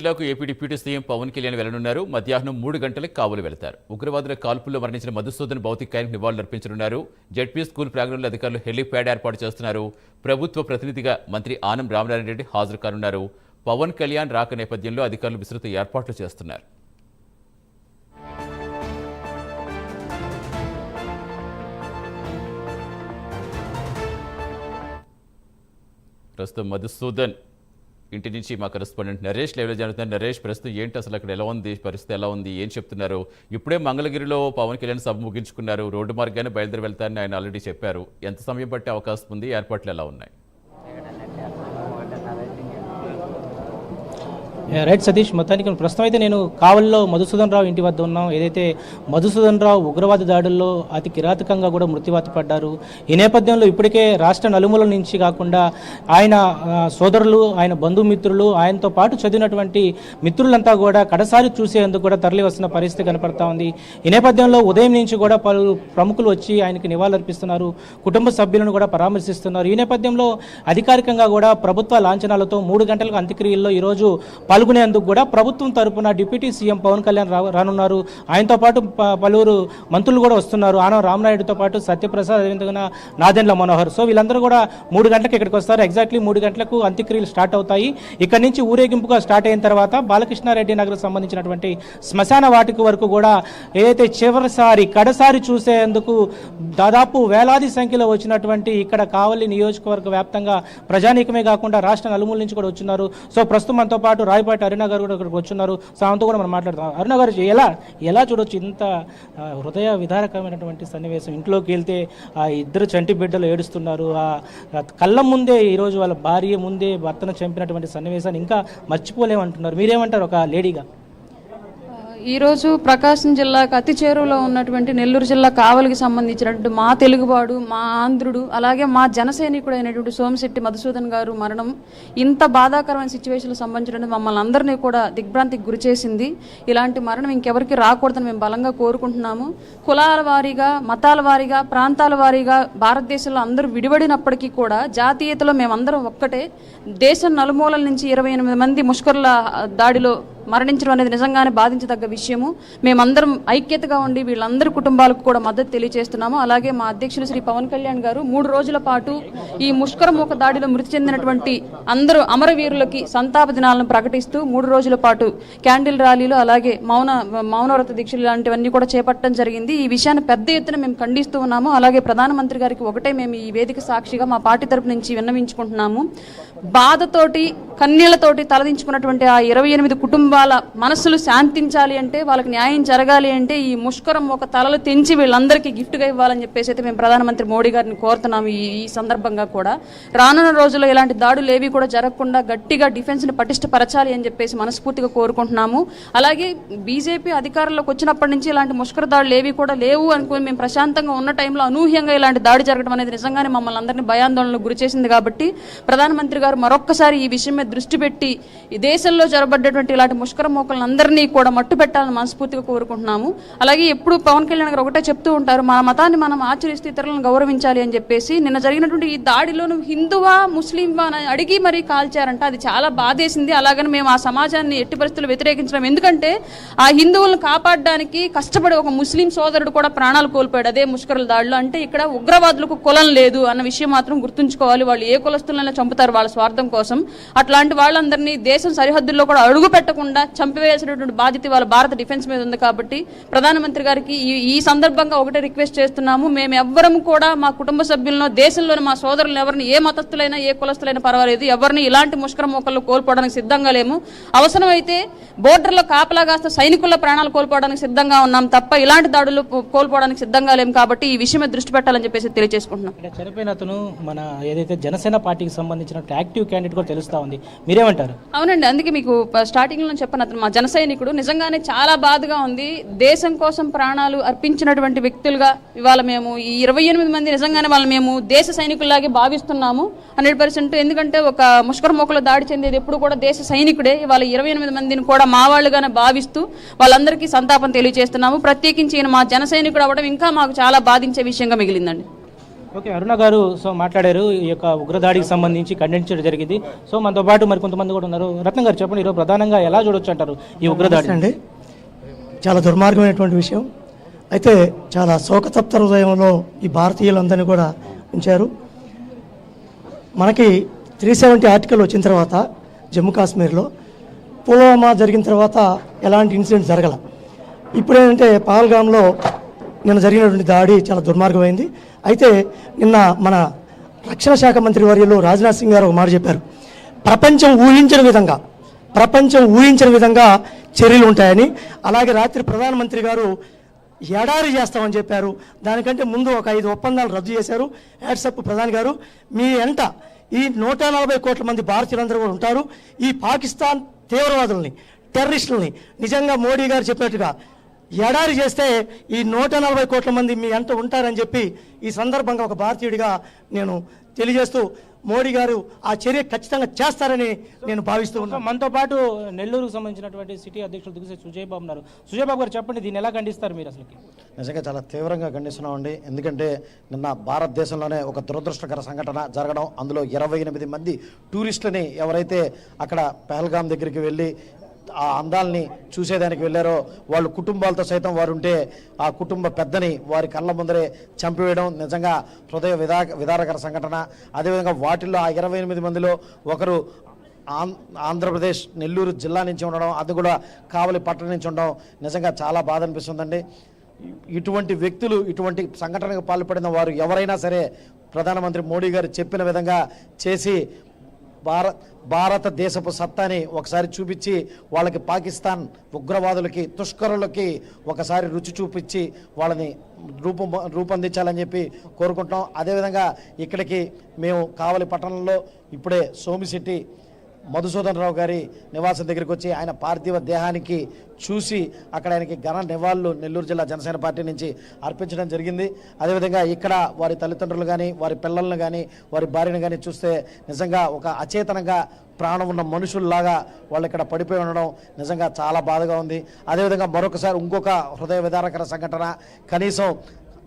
జిల్లాకు AP deputy CM Pawan Kalyan వెళ్ళనున్నారు. మధ్యాహ్నం మూడు గంటలకు కావులు వెళతారు. ఉగ్రవాదుల కాల్పుల్లో మరణించిన మధుసూదన్ భౌతికాయానికి నివాళులర్పించనున్నారు జడ్పీ స్కూల్ ప్రాంగణంలో అధికారులు హెలీప్యాడ్ ఏర్పాటు చేస్తున్నారు. ప్రభుత్వ ప్రతినిధిగా మంత్రి ఆనం రామనారాయణ రెడ్డి హాజరు కానున్నారు. పవన్ కళ్యాణ్ రాక నేపథ్యంలో అధికారులు విస్తృత ఏర్పాట్లు చేస్తున్నారు. ప్రస్తుతం మధుసూదన్ ఇంటి నుంచి మా కరెస్పాండెంట్ నరేష్ లైవ్లో జరుగుతున్నారు నరేష్ ప్రస్తుతం ఏంటి అసలు అక్కడ ఎలా ఉంది పరిస్థితి ఎలా ఉంది ఏం చెప్తున్నారు? ఇప్పుడే మంగళగిరిలో పవన్ కళ్యాణ్ సభ ముగించుకున్నారు. రోడ్డు మార్గాన్ని బయలుదేరి వెళ్తారని ఆయన ఆల్రెడీ చెప్పారు. ఎంత సమయం పట్టే అవకాశం ఉంది? ఏర్పాట్లు ఎలా ఉన్నాయి ఏ, రైట్ సతీష్ మొత్తానికి ప్రస్తుతం అయితే నేను కావల్లో మధుసూదన్ రావు ఇంటి వద్ద ఉన్నాం. ఏదైతే మధుసూదన్ రావు ఉగ్రవాద దాడుల్లో అతి కిరాతకంగా కూడా మృత్యువాత పడ్డారు ఈ నేపథ్యంలో ఇప్పటికే రాష్ట్ర నలుమూల నుంచి కాకుండా ఆయన సోదరులు ఆయన బంధుమిత్రులు ఆయనతో పాటు చదివినటువంటి మిత్రులంతా కూడా కడసారి చూసేందుకు కూడా తరలి వస్తున్న పరిస్థితి కనపడతా ఉంది. ఈ నేపథ్యంలో ఉదయం నుంచి కూడా పలు ప్రముఖులు వచ్చి ఆయనకి నివాళులర్పిస్తున్నారు కుటుంబ సభ్యులను కూడా పరామర్శిస్తున్నారు. ఈ నేపథ్యంలో అధికారికంగా కూడా ప్రభుత్వ లాంఛనాలతో మూడు గంటలకు అంత్యక్రియల్లో ఈరోజు పాల్గొనేందుకు కూడా ప్రభుత్వం తరపున డిప్యూటీ సీఎం పవన్ కళ్యాణ్ రానున్నారు. ఆయనతో పాటు పలువురు మంత్రులు కూడా వస్తున్నారు. ఆనం రామనాయుడుతో పాటు సత్యప్రసాద్ అదేవిధంగా నాదెండ్ల మనోహర్. సో వీళ్ళందరూ కూడా మూడు గంటలకు ఇక్కడికి వస్తారు. ఎగ్జాక్ట్లీ మూడు గంటలకు అంత్యక్రియలు స్టార్ట్ అవుతాయి. ఇక్కడ నుంచి ఊరేగింపుగా స్టార్ట్ అయిన తర్వాత బాలకృష్ణారెడ్డి నగర్ సంబంధించినటువంటి శ్మశాన వాటిక వరకు కూడా ఏదైతే చివరిసారి కడసారి చూసేందుకు దాదాపు వేలాది సంఖ్యలో వచ్చినటువంటి ఇక్కడ కావలి నియోజకవర్గ వ్యాప్తంగా ప్రజానీకమే కాకుండా రాష్ట్ర నలుమూల నుంచి కూడా వచ్చినారు. సో ప్రస్తుతం మనతో పాటు రాయపాటి అరుణ గారు కూడా ఇక్కడికి వచ్చున్నారు. సో కూడా మనం మాట్లాడతాం. అరుణ గారు ఎలా ఎలా చూడొచ్చు ఇంత హృదయ విదారకమైనటువంటి సన్నివేశం? ఇంట్లోకి వెళ్తే ఆ ఇద్దరు చంటి బిడ్డలు ఏడుస్తున్నారు. ఆ ఆ కళ్ళ ముందే ఈరోజు వాళ్ళ భార్య ముందే భర్తను చంపినటువంటి సన్నివేశాన్ని ఇంకా మర్చిపోలేమంటున్నారు. మీరేమంటారు ఒక లేడీగా? ఈరోజు ప్రకాశం జిల్లాకు అతి చేరువలో ఉన్నటువంటి నెల్లూరు జిల్లా కావలికి సంబంధించినటువంటి మా తెలుగువాడు మా ఆంధ్రుడు అలాగే మా జనసైనికుడు అయినటువంటి సోమశెట్టి మధుసూదన్ గారు మరణం ఇంత బాధాకరమైన సిచ్యువేషన్లకు సంబంధించినటువంటి మమ్మల్ని అందరినీ కూడా దిగ్భ్రాంతికి గురిచేసింది ఇలాంటి మరణం ఇంకెవరికి రాకూడదని మేము బలంగా కోరుకుంటున్నాము. కులాల వారీగా మతాల వారీగా ప్రాంతాల వారీగా భారతదేశంలో అందరూ విడివడినప్పటికీ కూడా జాతీయతలో మేమందరం ఒక్కటే. దేశం నలుమూలల నుంచి ఇరవై ఎనిమిది మంది ముష్కరుల దాడిలో మరణించడం అనేది నిజంగానే బాధించదగ్గ విషయము. మేమందరం ఐక్యతగా ఉండి వీళ్ళందరి కుటుంబాలకు కూడా మద్దతు తెలియజేస్తున్నాము అలాగే మా అధ్యక్షులు శ్రీ పవన్ కళ్యాణ్ గారు మూడు రోజుల పాటు ఈ ముష్కరమూక దాడిలో మృతి చెందినటువంటి అందరూ అమరవీరులకి సంతాప దినాలను ప్రకటిస్తూ మూడు రోజుల పాటు క్యాండిల్ ర్యాలీలు అలాగే మౌన మౌనవ్రత దీక్షలు లాంటివన్నీ కూడా చేపట్టడం జరిగింది. ఈ విషయాన్ని పెద్ద ఎత్తున మేము ఖండిస్తూ ఉన్నాము. అలాగే ప్రధానమంత్రి గారికి ఒకటే మేము ఈ వేదిక సాక్షిగా మా పార్టీ తరపు నుంచి విన్నవించుకుంటున్నాము. బాధతోటి కన్నీళ్ళతోటి తలదించుకున్నటువంటి ఆ ఇరవై ఎనిమిది కుటుంబ వాళ్ళ మనసులు శాంతించాలి అంటే వాళ్ళకి న్యాయం జరగాలి అంటే ఈ ముష్కరం ఒక తలలు తెంచి వీళ్ళందరికీ గిఫ్ట్గా ఇవ్వాలని చెప్పేసి అయితే మేము ప్రధానమంత్రి మోడీ గారిని కోరుతున్నాము ఈ ఈ సందర్భంగా కూడా. రానున్న రోజుల్లో ఇలాంటి దాడులు ఏవి కూడా జరగకుండా గట్టిగా డిఫెన్స్ని పటిష్టపరచాలి అని చెప్పేసి మనస్ఫూర్తిగా కోరుకుంటున్నాము. అలాగే బీజేపీ అధికారంలోకి వచ్చినప్పటి నుంచి ఇలాంటి ముష్కర దాడులు ఏవి కూడా లేవు అనుకుని మేము ప్రశాంతంగా ఉన్న టైంలో అనూహ్యంగా ఇలాంటి దాడి జరగడం అనేది నిజంగానే మమ్మల్ని అందరినీ భయాందోళనకు గురి చేసింది కాబట్టి ప్రధానమంత్రి గారు మరొక్కసారి ఈ విషయం మీద దృష్టి పెట్టి ఈ దేశంలో జరబడ్డటువంటి ఇలాంటి ముష్కర మోకలందరినీ అందరినీ కూడా మట్టు పెట్టాలని మనస్ఫూర్తిగా కోరుకుంటున్నాము. అలాగే ఎప్పుడు పవన్ కళ్యాణ్ గారు ఒకటే చెప్తూ ఉంటారు మన మతాన్ని మనం ఆచరిస్తూ ఇతరులను గౌరవించాలి అని చెప్పేసి. నిన్న జరిగినటువంటి ఈ దాడిలోను హిందువా ముస్లింవా అని అడిగి మరీ కాల్చారంట. అది చాలా బాధేసింది. అలాగని మేము ఆ సమాజాన్ని ఎట్టి పరిస్థితులు వ్యతిరేకించడం ఎందుకంటే ఆ హిందువులను కాపాడడానికి కష్టపడి ఒక ముస్లిం సోదరుడు కూడా ప్రాణాలు కోల్పోయాడు అదే ముష్కరుల దాడిలో. అంటే ఇక్కడ ఉగ్రవాదులకు కులం లేదు అన్న విషయం మాత్రం గుర్తుంచుకోవాలి. వాళ్ళు ఏ కులస్తులైనా చంపుతారు వాళ్ళ స్వార్థం కోసం. అట్లాంటి వాళ్ళందరినీ దేశం సరిహద్దుల్లో కూడా అడుగు పెట్టకుండా చంపివేసినటువంటి బాధ్యత వాళ్ళ భారత డిఫెన్స్ మీద ఉంది కాబట్టి ప్రధానమంత్రి గారికి ఈ సందర్భంగా ఒకటే రిక్వెస్ట్ చేస్తున్నాము. మేము ఎవ్వరం కూడా మా కుటుంబ సభ్యులను దేశంలోని మా సోదరులను ఎవరిని ఏ మతస్థులైనా ఏ కులస్తులైనా పర్వాలేదు. ఎవరిని ఇలాంటి ముష్కర మోకల్లో కోల్పోవడానికి సిద్ధంగా లేము. అవసరమైతే బోర్డర్లో కాపలా కాస్త సైనికుల ప్రాణాలు కోల్పోవడానికి సిద్ధంగా ఉన్నాం తప్ప ఇలాంటి దాడులు కోల్పోవడానికి సిద్ధంగా లేము కాబట్టి ఈ విషయం మీద దృష్టి పెట్టాలని చెప్పేసి తెలియజేసుకుంటున్నాం. చనిపోయిన అతను మన ఏదైతే జనసేన పార్టీకి సంబంధించిన యాక్టివ్ క్యాండిడేట్ కూడా తెలుస్తా ఉంది. మీరేమంటారు? అవునండి అందుకే మీకు స్టార్టింగ్లో చెప్పను. అతను మా జన సైనికుడు నిజంగానే చాలా బాధగా ఉంది. దేశం కోసం ప్రాణాలు అర్పించినటువంటి వ్యక్తులుగా ఇవాళ మేము ఈ ఇరవై ఎనిమిది మంది నిజంగానే వాళ్ళు మేము దేశ సైనికుల్లాగే భావిస్తున్నాము హండ్రెడ్ పర్సెంట్. ఎందుకంటే ఒక ముష్కర దాడి చెందేది ఎప్పుడు కూడా దేశ సైనికుడే. ఇవాళ ఇరవై ఎనిమిది మందిని కూడా మా వాళ్ళుగానే భావిస్తూ వాళ్ళందరికీ సంతాపం తెలియజేస్తున్నాము. ప్రత్యేకించి మా జన సైనికుడు అవ్వడం ఇంకా మాకు చాలా బాధించే విషయంగా మిగిలిందండి. ఓకే అరుణ గారు సో మాట్లాడారు ఈ యొక్క ఉగ్రదాడికి సంబంధించి ఖండించడం జరిగింది. సో మనతో పాటు మరి కొంతమంది కూడా ఉన్నారు. రత్నం గారు చెప్పండి ఈరోజు ప్రధానంగా ఎలా చూడొచ్చు అంటారు ఈ ఉగ్రదాడి అండి. చాలా దుర్మార్గమైనటువంటి విషయం. అయితే చాలా శోకతప్త హృదయంలో ఈ భారతీయులందరినీ కూడా ఉంచారు. మనకి త్రీ సెవెంటీ ఆర్టికల్ వచ్చిన తర్వాత జమ్మూ కాశ్మీర్లో పుల్వామా జరిగిన తర్వాత ఎలాంటి ఇన్సిడెంట్ జరగల? ఇప్పుడేంటంటే పహల్గామ్లో నిన్న జరిగినటువంటి దాడి చాలా దుర్మార్గమైంది. అయితే నిన్న మన రక్షణ శాఖ మంత్రి వర్యంలో రాజ్నాథ్ సింగ్ గారు ఒక మాట చెప్పారు. ప్రపంచం ఊహించిన విధంగా ప్రపంచం ఊహించిన విధంగా చర్యలు ఉంటాయని అలాగే రాత్రి ప్రధానమంత్రి గారు ఎడారి చేస్తామని చెప్పారు. దానికంటే ముందు ఒక ఐదు ఒప్పందాలు రద్దు చేశారు. యాడ్సప్ ప్రధాని గారు మీ ఎంట ఈ నూట నలభై కోట్ల మంది భారతీయులందరూ కూడా ఉంటారు. ఈ పాకిస్తాన్ తీవ్రవాదుల్ని టెర్రరిస్టులని నిజంగా మోడీ గారు చెప్పినట్టుగా ఎడారి చేస్తే ఈ నూట నలభై కోట్ల మంది మీ అంట ఉంటారని చెప్పి ఈ సందర్భంగా ఒక భారతీయుడిగా నేను తెలియజేస్తూ మోడీ గారు ఆ చర్య ఖచ్చితంగా చేస్తారని నేను భావిస్తూ ఉన్నాను. మనతో పాటు నెల్లూరుకు సంబంధించినటువంటి సిటీ అధ్యక్షులు దిగుసే సుజయ్ బాబు ఉన్నారు. సుజయ్ బాబు గారు చెప్పండి దీన్ని ఎలా ఖండిస్తారు మీరు అసలుకి? నిజంగా చాలా తీవ్రంగా ఖండిస్తున్నామండి. ఎందుకంటే నిన్న భారతదేశంలోనే ఒక దురదృష్టకర సంఘటన జరగడం అందులో ఇరవై ఎనిమిది మంది టూరిస్టులని ఎవరైతే అక్కడ పహల్గాం దగ్గరికి వెళ్ళి ఆ అందాల్ని చూసేదానికి వెళ్ళారో వాళ్ళు కుటుంబాలతో సైతం వారు ఉంటే ఆ కుటుంబ పెద్దని వారి కళ్ళ ముందరే చంపివేయడం నిజంగా హృదయ విధా విదారకర సంఘటన. అదేవిధంగా వాటిల్లో ఆ ఇరవై ఎనిమిది మందిలో ఒకరు ఆం- ఆంధ్రప్రదేశ్ నెల్లూరు జిల్లా నుంచి ఉండడం అది కూడా కావలి పట్టణం నుంచి ఉండడం నిజంగా చాలా బాధ అనిపిస్తుందండి. ఇటువంటి వ్యక్తులు ఇటువంటి సంఘటనకు పాల్పడిన వారు ఎవరైనా సరే ప్రధానమంత్రి మోడీ గారు చెప్పిన విధంగా చేసి భారత్ భారతదేశపు సత్తాని ఒకసారి చూపించి వాళ్ళకి పాకిస్తాన్ ఉగ్రవాదులకి తుష్కరులకి ఒకసారి రుచి చూపించి వాళ్ళని రూపం రూపొందించాలని చెప్పి కోరుకుంటున్నాం. అదేవిధంగా ఇక్కడికి మేము కావలి పట్టణంలో ఇప్పుడే సోమిశెట్టి మధుసూదన్ రావు గారి నివాసం దగ్గరికి వచ్చి ఆయన పార్థివ దేహానికి చూసి అక్కడ ఆయనకి ఘన నివాళులు నెల్లూరు జిల్లా జనసేన పార్టీ నుంచి అర్పించడం జరిగింది. అదేవిధంగా ఇక్కడ వారి తల్లిదండ్రులు కానీ వారి పిల్లలను కానీ వారి భార్యను కానీ చూస్తే నిజంగా ఒక అచేతనంగా ప్రాణం ఉన్న మనుషుల్లాగా వాళ్ళు ఇక్కడ పడిపోయి ఉండడం నిజంగా చాలా బాధగా ఉంది. అదేవిధంగా మరొకసారి ఇంకొక హృదయ విదారకర సంఘటన. కనీసం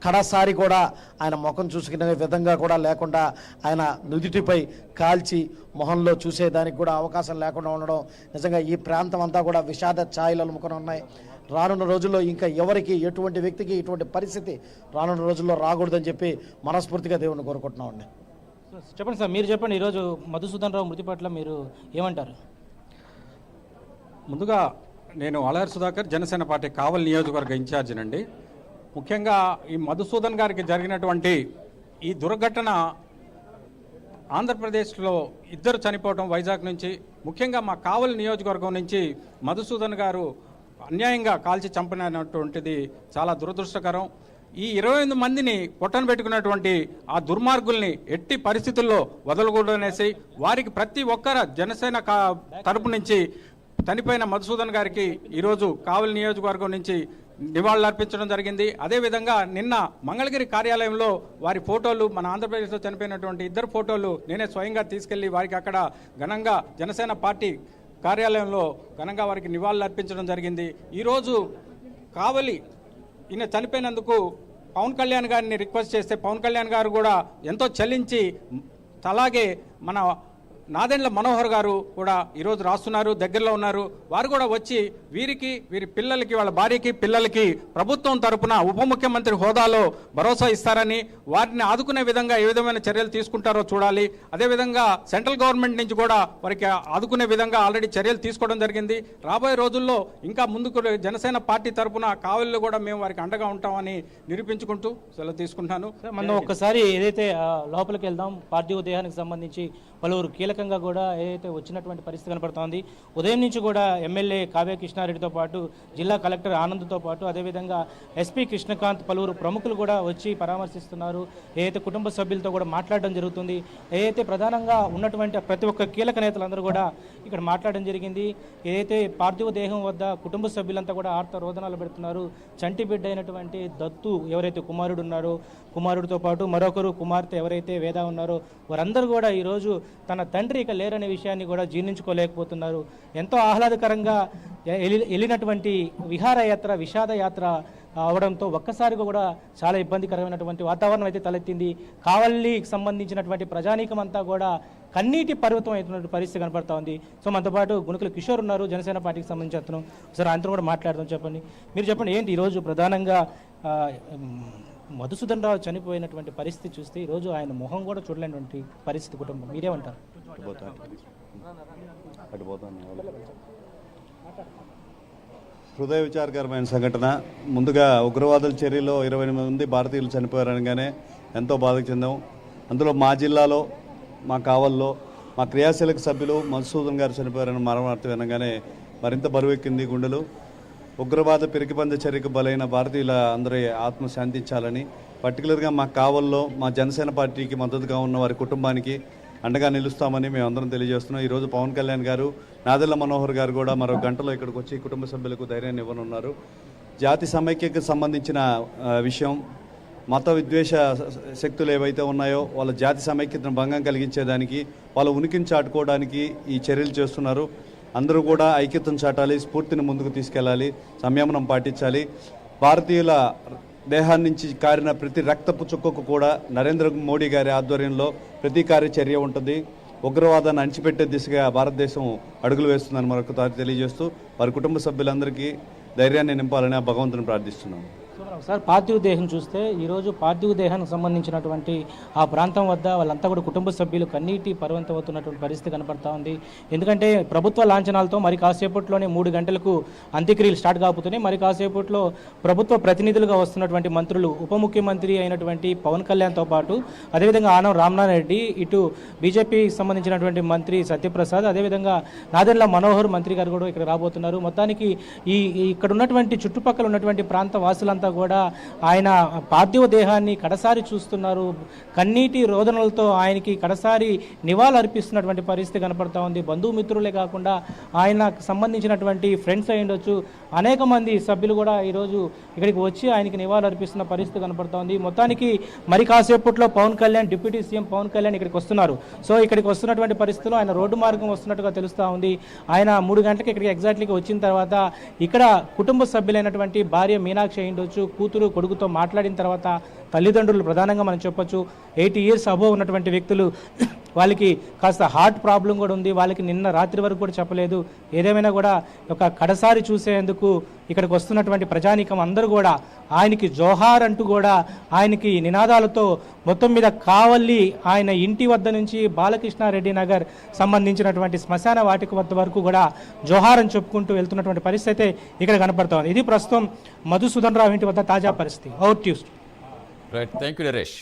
కడసారి కూడా ఆయన ముఖం చూసుకునే విధంగా కూడా లేకుండా ఆయన నుదిటిపై కాల్చి మొహంలో చూసేదానికి కూడా అవకాశం లేకుండా ఉండడం. నిజంగా ఈ ప్రాంతం అంతా కూడా విషాద ఛాయలు అలుముకొని ఉన్నాయి. రానున్న రోజుల్లో ఇంకా ఎవరికి ఎటువంటి వ్యక్తికి ఇటువంటి పరిస్థితి రానున్న రోజుల్లో రాకూడదని చెప్పి మనస్ఫూర్తిగా దేవుని కోరుకుంటున్నామండి చెప్పండి సార్ మీరు చెప్పండి ఈరోజు మధుసూదన్ రావు మృతి పట్ల మీరు ఏమంటారు? ముందుగా నేను అలహర్ సుధాకర్ జనసేన పార్టీ కావల్ నియోజకవర్గ ఇన్ఛార్జినండి. ముఖ్యంగా ఈ మధుసూదన్ గారికి జరిగినటువంటి ఈ దుర్ఘటన ఆంధ్రప్రదేశ్లో ఇద్దరు చనిపోవడం వైజాగ్ నుంచి ముఖ్యంగా మా కావలి నియోజకవర్గం నుంచి మధుసూదన్ గారు అన్యాయంగా కాల్చి చంపినటువంటిది చాలా దురదృష్టకరం. ఈ ఇరవై ఎనిమిది మందిని పొట్టను పెట్టుకున్నటువంటి ఆ దుర్మార్గుల్ని ఎట్టి పరిస్థితుల్లో వదలకూడదనేసి వారికి ప్రతి ఒక్కర జనసేన తరపు నుంచి చనిపోయిన మధుసూదన్ గారికి ఈరోజు కావలి నియోజకవర్గం నుంచి నివాళులు అర్పించడం జరిగింది అదేవిధంగా నిన్న మంగళగిరి కార్యాలయంలో వారి ఫోటోలు మన ఆంధ్రప్రదేశ్లో చనిపోయినటువంటి ఇద్దరు ఫోటోలు నేనే స్వయంగా తీసుకెళ్ళి వారికి అక్కడ ఘనంగా జనసేన పార్టీ కార్యాలయంలో ఘనంగా వారికి నివాళులు అర్పించడం జరిగింది. ఈరోజు కావలి ఈయన చనిపోయినందుకు పవన్ కళ్యాణ్ గారిని రిక్వెస్ట్ చేస్తే పవన్ కళ్యాణ్ గారు కూడా ఎంతో చలించి అలాగే మన నాదెండ్ల మనోహర్ గారు కూడా ఈరోజు రాస్తున్నారు దగ్గరలో ఉన్నారు. వారు కూడా వచ్చి వీరికి వీరి పిల్లలకి వాళ్ళ భార్యకి పిల్లలకి ప్రభుత్వం తరపున ఉప ముఖ్యమంత్రి హోదాలో భరోసా ఇస్తారని వారిని ఆదుకునే విధంగా ఏ విధమైన చర్యలు తీసుకుంటారో చూడాలి. అదేవిధంగా సెంట్రల్ గవర్నమెంట్ నుంచి కూడా వారికి ఆదుకునే విధంగా ఆల్రెడీ చర్యలు తీసుకోవడం జరిగింది. రాబోయే రోజుల్లో ఇంకా ముందుకు జనసేన పార్టీ తరపున కావలిలో కూడా మేము వారికి అండగా ఉంటామని నిరూపించుకుంటూ సెలవు తీసుకుంటున్నాను. సార్ మనం ఒక్కసారి ఏదైతే లోపలికి వెళ్దాం పార్థివ దేహానికి సంబంధించి పలువురు వ్యతిరేకంగా కూడా ఏదైతే వచ్చినటువంటి పరిస్థితి కనపడుతోంది ఉదయం నుంచి కూడా ఎమ్మెల్యే కావ్య కృష్ణారెడ్డితో పాటు జిల్లా కలెక్టర్ ఆనంద్తో పాటు అదేవిధంగా ఎస్పీ కృష్ణకాంత్ పలువురు ప్రముఖులు కూడా వచ్చి పరామర్శిస్తున్నారు. ఏదైతే కుటుంబ సభ్యులతో కూడా మాట్లాడడం జరుగుతుంది ఏదైతే ప్రధానంగా ఉన్నటువంటి ప్రతి ఒక్క కీలక నేతలందరూ కూడా ఇక్కడ మాట్లాడడం జరిగింది. ఏదైతే పార్థివ దేహం వద్ద కుటుంబ సభ్యులంతా కూడా ఆర్త రోదనాలు పెడుతున్నారు. చంటి బిడ్డ అయినటువంటి దత్తు ఎవరైతే కుమారుడు ఉన్నారో కుమారుడితో పాటు మరొకరు కుమార్తె ఎవరైతే వేద ఉన్నారో వారందరూ కూడా ఈరోజు తన తండ్రి ఇక లేరనే విషయాన్ని కూడా జీర్ణించుకోలేకపోతున్నారు. ఎంతో ఆహ్లాదకరంగా వెళ్ళినటువంటి విహారయాత్ర విషాదయాత్ర అవడంతో ఒక్కసారిగా కూడా చాలా ఇబ్బందికరమైనటువంటి వాతావరణం అయితే తలెత్తింది. కావలికి సంబంధించినటువంటి ప్రజానీకం అంతా కూడా కన్నీటి పర్వతం అయినటువంటి పరిస్థితి కనపడతా ఉంది. సో మనతో పాటు గుణకుల కిషోర్ ఉన్నారు. జనసేన పార్టీకి సంబంధించి అతను. సార్ ఆయనతో కూడా మాట్లాడదాం చెప్పండి. మీరు చెప్పండి ఏంటి ఈరోజు ప్రధానంగా మధుసూదన్ రావు చనిపోయినటువంటి పరిస్థితి చూస్తే ఈరోజు ఆయన మొహం కూడా చూడలేనటువంటి పరిస్థితి కుటుంబం. మీరేమంటారు? హృదయ విచారకరమైన సంఘటన. ముందుగా ఉగ్రవాదుల చర్యలో ఇరవై ఎనిమిది మంది భారతీయులు చనిపోయారనగానే ఎంతో బాధకు చెందాం. అందులో మా జిల్లాలో మా కావల్లో మా క్రియాశీలక సభ్యులు మధుసూదన్ గారు చనిపోయారని మరవార్త వినగానే మరింత బరువెక్కింది గుండెలు. ఉగ్రవాద పిరికిపంద చర్యకు బలైన భారతీయుల అందరి ఆత్మ శాంతించాలని పర్టికులర్గా మా కావల్లో మా జనసేన పార్టీకి మద్దతుగా ఉన్న వారి కుటుంబానికి అండగా నిలుస్తామని మేము అందరం తెలియజేస్తున్నాం. ఈరోజు పవన్ కళ్యాణ్ గారు నాదెల్ల మనోహర్ గారు కూడా మరో గంటలో ఇక్కడికి వచ్చి కుటుంబ సభ్యులకు ధైర్యాన్ని ఇవ్వనున్నారు. జాతి సమైక్యకు సంబంధించిన విషయం మత విద్వేష శక్తులు ఏవైతే ఉన్నాయో వాళ్ళ జాతి సమైక్యతను భంగం కలిగించేదానికి వాళ్ళ ఉనికిని చాటుకోవడానికి ఈ చర్యలు చేస్తున్నారు. అందరూ కూడా ఐక్యతను చాటాలి స్ఫూర్తిని ముందుకు తీసుకెళ్ళాలి సంయమనం పాటించాలి. భారతీయుల దేహాన్ని నుంచి కారిన ప్రతి రక్తపు చుక్కకు కూడా నరేంద్ర మోడీ గారి ఆధ్వర్యంలో ప్రతీకార చర్య ఉంటుంది. ఉగ్రవాదాన్ని అణిచిపెట్టే దిశగా భారతదేశం అడుగులు వేస్తుందని మరొకసారి తెలియజేస్తూ వారి కుటుంబ సభ్యులందరికీ ధైర్యాన్ని నింపాలని ఆ భగవంతుని ప్రార్థిస్తున్నాం. సార్ పార్థివ దేహం చూస్తే ఈరోజు పార్థివ దేహానికి సంబంధించినటువంటి ఆ ప్రాంతం వద్ద వాళ్ళంతా కూడా కుటుంబ సభ్యులు కన్నీటి పర్వంతమవుతున్నటువంటి పరిస్థితి కనపడతా ఉంది. ఎందుకంటే ప్రభుత్వ లాంఛనాలతో మరి కాసేపట్లోనే మూడు గంటలకు అంత్యక్రియలు స్టార్ట్ కాబోతున్నాయి. మరి కాసేపట్లో ప్రభుత్వ ప్రతినిధులుగా వస్తున్నటువంటి మంత్రులు ఉప ముఖ్యమంత్రి అయినటువంటి పవన్ కళ్యాణ్తో పాటు అదేవిధంగా ఆనం రామ్నాథ్ రెడ్డి ఇటు బీజేపీకి సంబంధించినటువంటి మంత్రి సత్యప్రసాద్ అదేవిధంగా నాదెండ్ల మనోహర్ మంత్రి గారు కూడా ఇక్కడ రాబోతున్నారు. మొత్తానికి ఈ ఇక్కడ ఉన్నటువంటి చుట్టుపక్కల ఉన్నటువంటి ప్రాంత వాసులంతా కూడా ఆయన పార్థివ దేహాన్ని కడసారి చూస్తున్నారు. కన్నీటి రోదనలతో ఆయనకి కడసారి నివాళులు అర్పిస్తున్నటువంటి పరిస్థితి కనపడతా ఉంది. బంధుమిత్రులే కాకుండా ఆయనకు సంబంధించినటువంటి ఫ్రెండ్స్ అయి ఉండొచ్చు. అనేక మంది సభ్యులు కూడా ఈరోజు ఇక్కడికి వచ్చి ఆయనకి నివాళులు అర్పిస్తున్న పరిస్థితి కనపడతా ఉంది. మొత్తానికి మరి కాసేపట్లో పవన్ కళ్యాణ్ డిప్యూటీ సీఎం పవన్ కళ్యాణ్ ఇక్కడికి వస్తున్నారు. సో ఇక్కడికి వస్తున్నటువంటి పరిస్థితుల్లో ఆయన రోడ్డు మార్గం వస్తున్నట్టుగా తెలుస్తూ ఉంది. ఆయన మూడు గంటలకు ఇక్కడికి ఎగ్జాక్ట్లీగా వచ్చిన తర్వాత ఇక్కడ కుటుంబ సభ్యులైనటువంటి భార్య మీనాక్షి అయి ఉండొచ్చు. కూతురు కొడుకుతో మాట్లాడిన తర్వాత తల్లిదండ్రులు ప్రధానంగా మనం చెప్పొచ్చు ఎయిటీ ఇయర్స్ అబోవ్ ఉన్నటువంటి వ్యక్తులు వాళ్ళకి కాస్త హార్ట్ ప్రాబ్లం కూడా ఉంది. వాళ్ళకి నిన్న రాత్రి వరకు కూడా చెప్పలేదు. ఏదేమైనా కూడా ఒక కడసారి చూసేందుకు ఇక్కడికి వస్తున్నటువంటి ప్రజానీకం అందరూ కూడా ఆయనకి జోహార్ అంటూ కూడా ఆయనకి నినాదాలతో మొత్తం మీద కావల్లి ఆయన ఇంటి వద్ద నుంచి బాలకృష్ణారెడ్డి నగర్ సంబంధించినటువంటి శ్మశాన వాటిక వద్ద వరకు కూడా జోహార్ అని చెప్పుకుంటూ వెళ్తున్నటువంటి పరిస్థితి అయితే ఇక్కడ కనపడుతోంది. ఇది ప్రస్తుతం మధుసూదన్ రావు ఇంటి వద్ద తాజా పరిస్థితి. అవుట్ ట్యూస్ రైట్ థ్యాంక్ యూ నరేష్